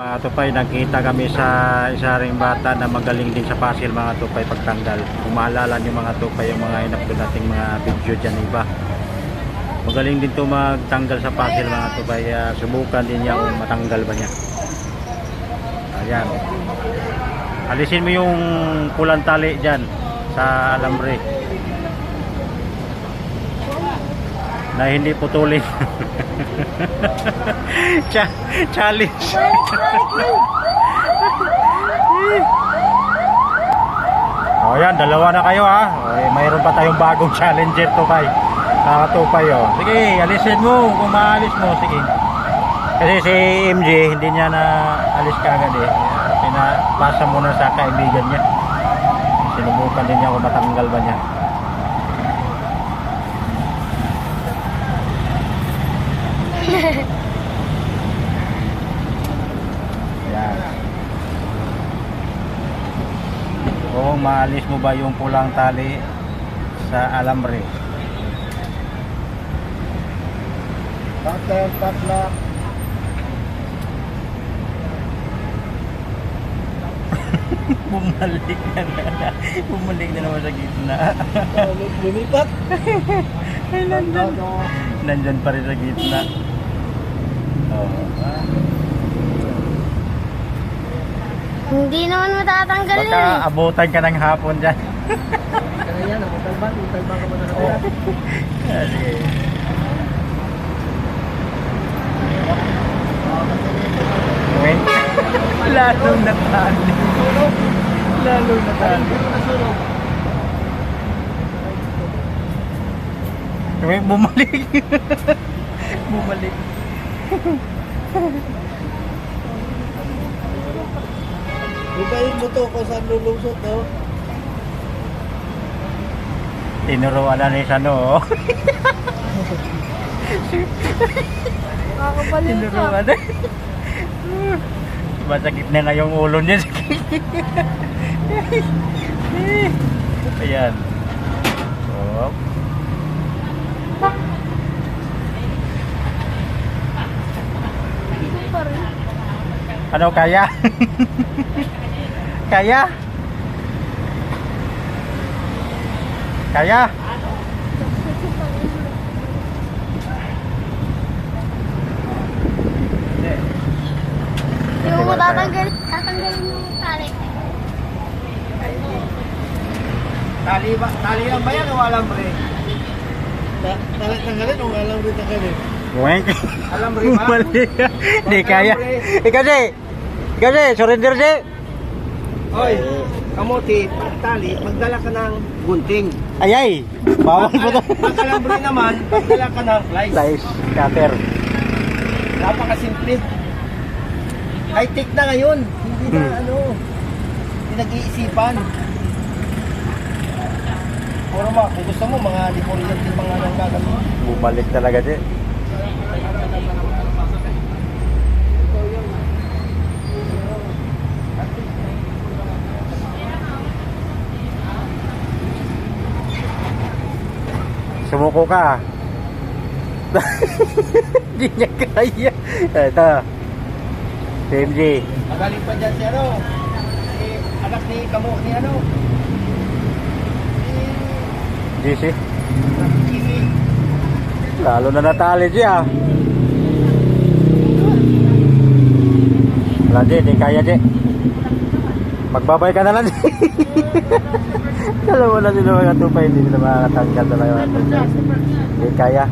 Mga tupay, nagkita kami sa isa ring bata na magaling din sa puzzle mga tupay pagtanggal. Kung maalala niyo mga tupay yung mga inupload nating mga video dyan iba. Magaling din to magtanggal sa puzzle mga tupay. Kaya subukan din niya kung matanggal ba niya. Ayan. Alisin mo yung pulang tali dyan sa alambre. Na hindi putulin. Cha- challenge. oh, yan, dalawa na kayo ha. Okay, mayroon pa tayong bagong challenger to kay. Nakatupay oh. Sige, alisin mo kung maalis mo. Sige. Kasi si MJ, hindi niya na alis kagad eh. Pinapasa muna sa kaibigan niya. Sinubukan din niya kung matanggal ba niya. Yan. Kung maalis mo ba yung pulang tali sa alambre? Bakit tatla? Bumalik na na. Bumalik na naman sa gitna. Lumipat? Ay, nandyan. Nandyan pa rin sa gitna. Hindi naman matatanggal Baka yun. eh. abutan ka ng hapon dyan. Kaya yan, matalban, matalban ka muna Oo. na Ah, sige. Wait. Lalong natali. Lalong natali. Wait, bumalik. bumalik. Ibayin mo to kung saan lulusot, no? Tinuruan na ni Sano. oh. Kakabaliw ka. Tinuruan na. Masakit na nga yung ulo niya. Ayan. Oh. Hindi pa rin. Ano kaya? kaya? Kaya? Hindi mo matatanggal. Tatanggalin mo yung tali. Tali ba? Tali lang ba yan o alambre? Ta tali tanggalin o alambre tanggalin? Weng. Alambre ba? Mali. Di kaya. Ikaw di. Ikaw di. Surrender di. Oy, kamuti, pag tali, magdala ka ng gunting. Ay ay. Bawal po to. Pag alambre naman, magdala ka ng slice. Slice. Cutter. Napakasimple. High-tech na ngayon. Hindi na Hmm. ano, hindi nag-iisipan. Puro kung gusto mo, mga decorative yung mga nang gagawin. Bumalik talaga di. Sumuko ka. Hindi niya kaya. Ito. MJ. Magaling pa dyan si ano, si anak ni Kamo, ni ano, GC. si Kiki. Lalo na natali siya. Wala di, di kaya di. Magbabay ka na lang di. Alam mo na sila mga tupay, hindi sila makakatanggal talaga mga tupay. Di kaya.